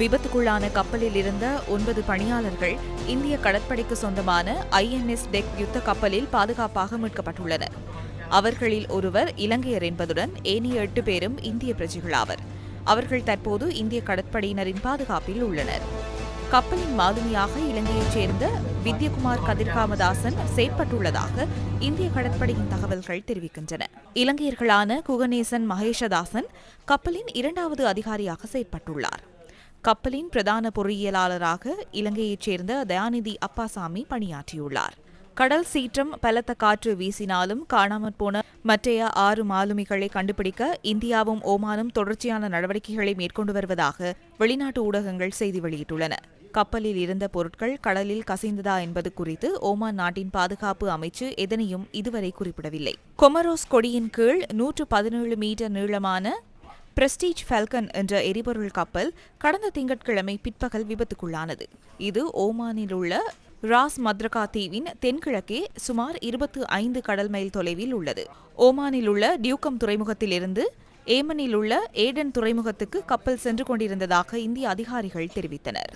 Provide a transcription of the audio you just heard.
விபத்துக்குள்ளான கப்பலில் இருந்த ஒன்பது பணியாளர்கள் இந்திய கடற்படைக்கு சொந்தமான ஐஎன்எஸ் டெக் யுத்த கப்பலில் பாதுகாப்பாக மீட்கப்பட்டுள்ளனர். அவர்களில் ஒருவர் இலங்கையர் என்பதுடன் ஏனைய எட்டு பேரும் இந்திய பிரஜைகளாவர். அவர்கள் தற்போது இந்திய கடற்படையினரின் பாதுகாப்பில் உள்ளனர். கப்பலின் மாலுமியாக இலங்கையைச் சேர்ந்த வித்யகுமார் கதிர்காமதாசன் செயற்பட்டுள்ளதாக இந்திய கடற்படையின் தகவல்கள் தெரிவிக்கின்றன. இலங்கையர்களான குகநேசன் மகேஷதாசன் கப்பலின் இரண்டாவது அதிகாரியாக செயற்பட்டுள்ளார். கப்பலின் பிரதான பொறியியலாளராக இலங்கையைச் சேர்ந்த தயாநிதி அப்பாசாமி பணியாற்றியுள்ளார். கடல் சீற்றம் பலத்த காற்று வீசினாலும் காணாமற் போன மற்றைய ஆறு மாலுமிகளை கண்டுபிடிக்க இந்தியாவும் ஓமானும் தொடர்ச்சியான நடவடிக்கைகளை மேற்கொண்டு வருவதாக வெளிநாட்டு ஊடகங்கள் செய்தி வெளியிட்டுள்ளன. கப்பலில் இருந்த பொருட்கள் கடலில் கசிந்ததா என்பது குறித்து ஓமான் நாட்டின் பாதுகாப்பு அமைச்சு எதனையும் இதுவரை குறிப்பிடவில்லை. கொமரோஸ் கொடியின் கீழ் நூற்று பதினேழு மீட்டர் நீளமான பிரஸ்டீஜ் ஃபால்கன் என்ற எரிபொருள் கப்பல் கடந்த திங்கட்கிழமை பிற்பகல் விபத்துக்குள்ளானது. இது ஓமானில் உள்ள ராஸ் மத்ரகா தீவின் தென்கிழக்கே சுமார் இருபத்து ஐந்து கடல் மைல் தொலைவில் உள்ளது. ஓமானில் உள்ள டியூக்கம் துறைமுகத்திலிருந்து ஏமனில் உள்ள ஏடன் துறைமுகத்துக்கு கப்பல் சென்று கொண்டிருந்ததாக இந்திய அதிகாரிகள் தெரிவித்தனர்.